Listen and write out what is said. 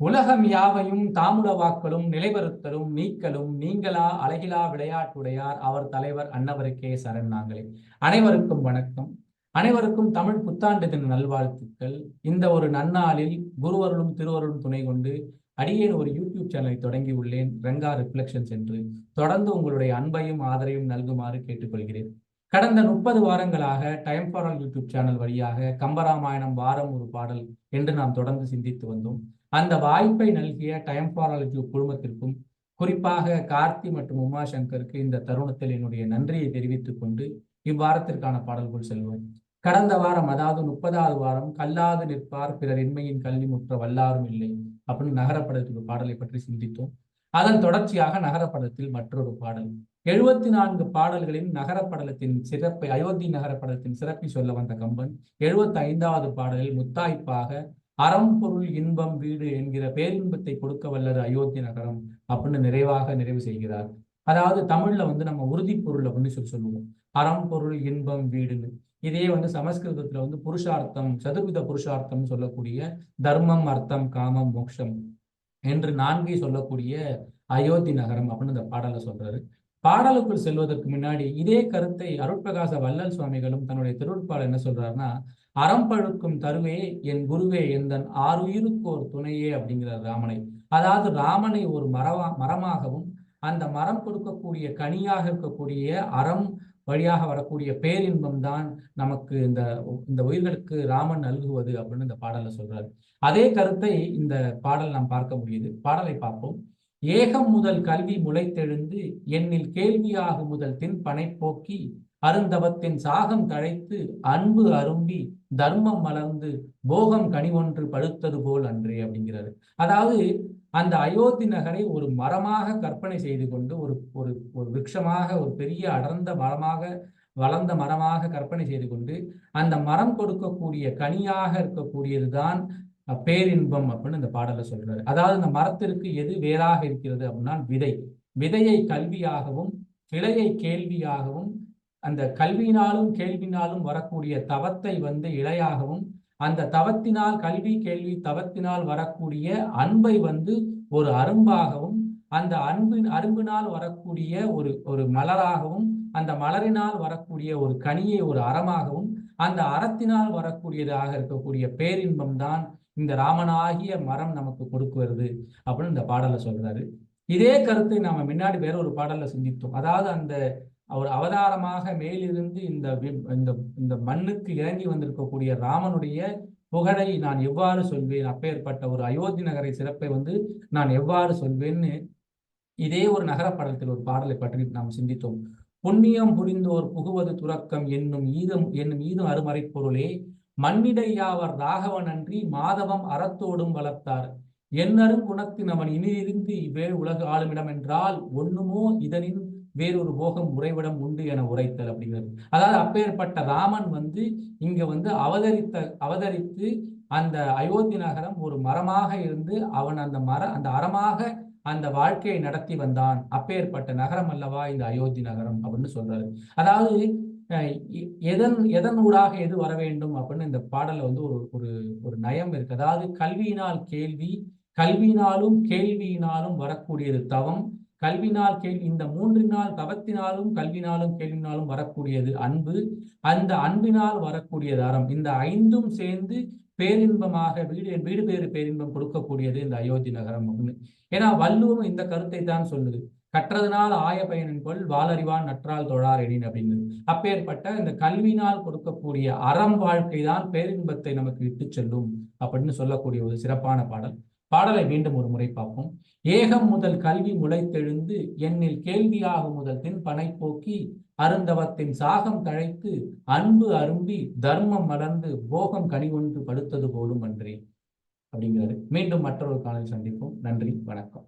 உலகம் யாவையும் தாமுட வாக்களும் நிலைவருத்தலும் நீக்கலும் நீங்களா அழகிலா விளையாட்டுடையார் அவர் தலைவர் அன்னவருக்கே சரண் நாங்களே. அனைவருக்கும் வணக்கம். அனைவருக்கும் தமிழ் புத்தாண்டு தின நல்வாழ்த்துக்கள். இந்த ஒரு நன்னாளில் குருவருளும் திருவருளும் துணை கொண்டு அடியேன் ஒரு யூடியூப் சேனலை தொடங்கி உள்ளேன். ரங்கா ரிஃப்ளெக்ஷன்ஸ் என்று தொடர்ந்து உங்களுடைய அன்பையும் ஆதரவையும் நல்குமாறு கேட்டுக்கொள்கிறேன். கடந்த முப்பது வாரங்களாக time for all YouTube channel வழியாக கம்பராமாயணம் வாரம் ஒரு பாடல் என்று நாம் தொடர்ந்து சிந்தித்து வந்தோம். அந்த வாய்ப்பை நல்கிய டைம் ஃபார் குழுமத்திற்கும் குறிப்பாக கார்த்தி மற்றும் உமா சங்கருக்கு இந்த தருணத்தில் என்னுடைய நன்றியை தெரிவித்துக் கொண்டு இவ்வாரத்திற்கான பாடல்கள் செல்வோம். கடந்த வாரம் அதாவது முப்பதாவது வாரம் கல்லாது நிற்பார் பிறர் இன்மையின் கல்வி முற்ற வல்லாரும் இல்லை அப்படின்னு நகரப்படத்துக்கு பாடலை பற்றி சிந்தித்தோம். அதன் தொடர்ச்சியாக நகரப்படத்தில் மற்றொரு பாடல். எழுபத்தி நான்கு பாடல்களின் நகரப்படலத்தின் சிறப்பை அயோத்தி நகரப்படலத்தின் சிறப்பை சொல்ல வந்த கம்பன் எழுபத்தி ஐந்தாவது பாடலில் முத்தாய்ப்பாக அறம் பொருள் இன்பம் வீடு என்கிற பேரின்பத்தை கொடுக்க வல்லது அயோத்தி நகரம் அப்படின்னு நிறைவாக நிறைவு செய்கிறார். அதாவது தமிழ்ல வந்து நம்ம உறுதி பொருள் அப்படின்னு சொல்லி சொல்லுவோம். அறம் பொருள் இன்பம் வீடுன்னு. இதே வந்து சமஸ்கிருதத்துல வந்து புருஷார்த்தம் சதுர்வித புருஷார்த்தம் சொல்லக்கூடிய தர்மம் அர்த்தம் காமம் மோட்சம் என்று நான்கை சொல்லக்கூடிய அயோத்தி நகரம் அப்படின்னு இந்த பாடலை சொல்றாரு. பாடலுக்குள் செல்வதற்கு முன்னாடி இதே கருத்தை அருட்பிரகாச வல்லல் சுவாமிகளும் தன்னுடைய திருவுட்பாடு என்ன சொல்றாருன்னா அறம் பழுக்கும் தருவே என் குருவே எந்தன் ஆறுயிருக்கோர் துணையே அப்படிங்கிறார் ராமனை. அதாவது ராமனை ஒரு மரவா மரமாகவும் அந்த மரம் கொடுக்கக்கூடிய கனியாக இருக்கக்கூடிய அறம் வழியாக வரக்கூடிய பேரின்பம் தான் நமக்கு இந்த இந்த உயிர்களுக்கு ராமன் நல்குவது அப்படின்னு இந்த பாடல சொல்றாரு. அதே கருத்தை இந்த பாடல் நாம் பார்க்க முடியுது. பாடலை பார்ப்போம். ஏகம் முதல் கல்வி முளைத்தெழுந்து என்னில் கேள்வியாகும் முதல் தின்பனை போக்கி அருந்தவத்தின் சாகம் தழைத்து அன்பு அரும்பி தர்மம் மலர்ந்து போகம் கனி ஒன்று பழுத்தது போல் அன்றே அப்படிங்கிறாரு. அதாவது அந்த அயோத்தி நகரை ஒரு மரமாக கற்பனை செய்து கொண்டு ஒரு ஒரு ஒரு விருட்சமாக ஒரு பெரிய அடர்ந்த மரமாக வளர்ந்த மரமாக கற்பனை செய்து கொண்டு அந்த மரம் கொடுக்கக்கூடிய கனியாக இருக்கக்கூடியதுதான் பேரின்பம் அப்படின்னு இந்த பாடலை சொல்றாரு. அதாவது இந்த மரத்திற்கு எது வேறாக இருக்கிறது அப்படின்னா விதை. விதையை கல்வியாகவும் கிளையை கேள்வியாகவும் அந்த கல்வியினாலும் கேள்வினாலும் வரக்கூடிய தவத்தை வந்து இழையாகவும் அந்த தவத்தினால் கல்வி கேள்வி தவத்தினால் வரக்கூடிய அன்பை வந்து ஒரு அரும்பாகவும் அந்த அன்பின் அரும்பினால் வரக்கூடிய ஒரு ஒரு மலராகவும் அந்த மலரினால் வரக்கூடிய ஒரு கனியை ஒரு அறமாகவும் அந்த அறத்தினால் வரக்கூடியதாக இருக்கக்கூடிய பேரின்பம் தான் இந்த ராமனாகிய மரம் நமக்கு கொடுக்குவது அப்படின்னு இந்த பாடலை சொல்றாரு. இதே கருத்தை நாம முன்னாடி வேற ஒரு பாடல்ல சிந்தித்தோம். அதாவது அந்த அவர் அவதாரமாக மேலிருந்து இந்த இந்த இந்த மண்ணுக்கு இறங்கி வந்திருக்கக்கூடிய ராமனுடைய புகழை நான் எவ்வாறு சொல்வேன்? அப்பேற்பட்ட ஒரு அயோத்தி நகரை சிறப்பை வந்து நான் எவ்வாறு சொல்வேன்னு இதே ஒரு நகரப்படத்தில் ஒரு பாடலை பற்றி நாம் சிந்தித்தோம். புண்ணியம் புரிந்தோர் புகுவது துறக்கம் என்னும் ஈதம் என்னும் ஈதம் அருமறை பொருளே மண்ணிடையாவர் ராகவன் அன்றி மாதவம் அறத்தோடும் வளர்த்தார். என்னரும் குணத்தின் அவன் இனியிருந்து இவ்வே உலக ஆளுமிடம் என்றால் ஒண்ணுமோ இதனின் வேறொரு போகம் உறைவிடம் உண்டு என உரைத்தல் அப்படிங்கிறது. அதாவது அப்பேற்பட்ட ராமன் வந்து இங்க வந்து அவதரித்த அவதரித்து அந்த அயோத்தி நகரம் ஒரு மரமாக இருந்து அவன் அந்த மர அந்த அறமாக அந்த வாழ்க்கையை நடத்தி வந்தான். அப்பேற்பட்ட நகரம் அல்லவா இந்த அயோத்தி நகரம் அப்படின்னு சொல்றாரு. அதாவது எதன் எதன் ஊடாக எது வர வேண்டும் அப்படின்னு இந்த பாடல்ல வந்து ஒரு ஒரு ஒரு நயம் இருக்கு. அதாவது கல்வியினால் கேள்வி கல்வியினாலும் கேள்வியினாலும் வரக்கூடியது தவம் கல்வினால் கேள்வி இந்த மூன்றினால் தவத்தினாலும் கல்வினாலும் கேள்வினாலும் வரக்கூடியது அன்பு அந்த அன்பினால் வரக்கூடியது அறம். இந்த ஐந்தும் சேர்ந்து பேரின்பமாக வீடு வீடு பேறு பேரின்பம் கொடுக்கக்கூடியது இந்த அயோத்தி நகரம் அப்படின்னு. ஏன்னா வள்ளுவம் இந்த கருத்தை தான் சொல்லுது. கற்றதுனால் ஆய பயனின் கொள் வாலறிவான் நற்றால் தொழார் எடின் அப்படின்னு. அப்பேற்பட்ட இந்த கல்வினால் கொடுக்கக்கூடிய அறம் வாழ்க்கை தான் பேரின்பத்தை நமக்கு இட்டு செல்லும் அப்படின்னு சொல்லக்கூடிய ஒரு சிறப்பான பாடல். பாடலை மீண்டும் ஒரு முறை பார்ப்போம். ஏகம் முதல் கல்வி முளைத்தெழுந்து என்னில் கேள்வியாகும் முதல் தின் பனை போக்கி அருந்தவத்தின் சாகம் தழைத்து அன்பு அரும்பி தர்மம் மலர்ந்து போகம் கனி ஒன்று படுத்தது போலும் அன்றே அப்படிங்கிறது. மீண்டும் மற்றொரு காலையில் சந்திப்போம். நன்றி வணக்கம்.